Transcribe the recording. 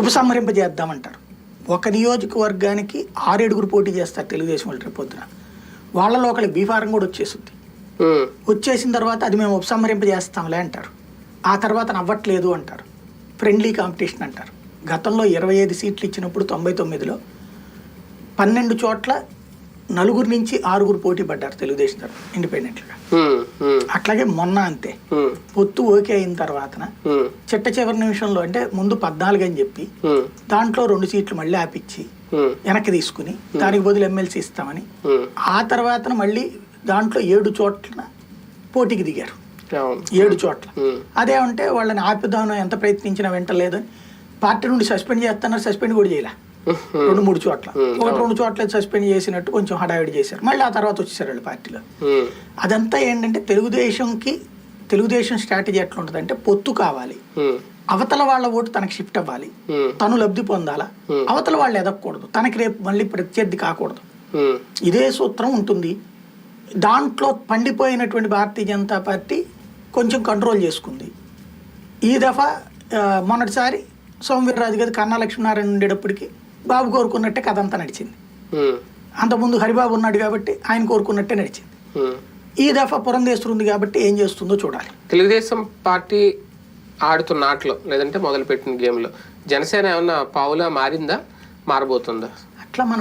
ఉపసంహరింపజేద్దామంటారు. ఒక నియోజకవర్గానికి ఆరేడుగురు పోటీ చేస్తారు తెలుగుదేశం వాళ్ళు రేపు పొద్దున. వాళ్ళలో ఒకళ్ళకి బీఫారం కూడా వచ్చేస్తుంది వచ్చేసిన తర్వాత అది మేము ఉపసంహరింపజేస్తాంలే అంటారు. ఆ తర్వాత నవ్వట్లేదు అంటారు. ఫ్రెండ్లీ కాంపిటీషన్ అంటారు. గతంలో ఇరవై ఐదు సీట్లు ఇచ్చినప్పుడు తొంభై తొమ్మిదిలో పన్నెండు చోట్ల నలుగురు నుంచి ఆరుగురు పోటీ పడ్డారు తెలుగుదేశం తరఫున ఇండిపెండెంట్గా. అట్లాగే మొన్న అంతే. పొత్తు ఓకే అయిన తర్వాతన ఉమ్, చిట్ట చివరి నిమిషంలో అంటే ముందు పద్నాలుగు అని చెప్పి దాంట్లో రెండు సీట్లు మళ్ళీ ఆపిచ్చి వెనక్కి తీసుకుని దానికి బదులు ఎమ్మెల్సీ ఇస్తామని ఆ తర్వాత మళ్ళీ దాంట్లో ఏడు చోట్ల పోటీకి దిగారు. ఏడు చోట్ల. అదేమంటే వాళ్ళని ఆపిద్దామని ఎంత ప్రయత్నించినా వెంటలేదని పార్టీ నుండి సస్పెండ్ చేస్తున్నారు సస్పెండ్ కూడా చేయలే. రెండు మూడు చోట్ల. ఒకటి రెండు చోట్ల సస్పెండ్ చేసినట్టు కొంచెం హడావిడి చేశారు. మళ్ళీ ఆ తర్వాత వచ్చేసారు వాళ్ళు పార్టీలో అదంతా ఏంటంటే తెలుగుదేశంకి తెలుగుదేశం స్ట్రాటజీ ఎట్లా ఉంటుంది అంటే పొత్తు కావాలి. అవతల వాళ్ళ ఓటు తనకి షిఫ్ట్ అవ్వాలి. తను లబ్ధి పొందాలా? అవతల వాళ్ళు ఎదగకూడదు. తనకి రేపు మళ్ళీ ప్రత్యర్థి కాకూడదు. ఇదే సూత్రం ఉంటుంది. దాంట్లో పండిపోయినటువంటి భారతీయ జనతా పార్టీ కొంచెం కంట్రోల్ చేసుకుంది. ఈ దఫా మొన్నటిసారి సోమవీర్రాజు గారి కన్నా లక్ష్మీనారాయణ ఉండేటప్పటికి బాబు కోరుకున్నట్టే కథ అంతా నడిచింది. అంతకుముందు హరిబాబు ఉన్నాడు కాబట్టి ఆయన కోరుకున్నట్టే నడిచింది. ఈ దఫా పురంధేశ్వరు ఉంది కాబట్టి ఏం చేస్తుందో చూడాలి. తెలుగుదేశం పార్టీ ఆడుతున్న ఆటలో లేదంటే మొదలుపెట్టిన గేమ్లో జనసేన ఏమన్నా పావులా మారిందా? మారబోతుందా? అట్లా మనం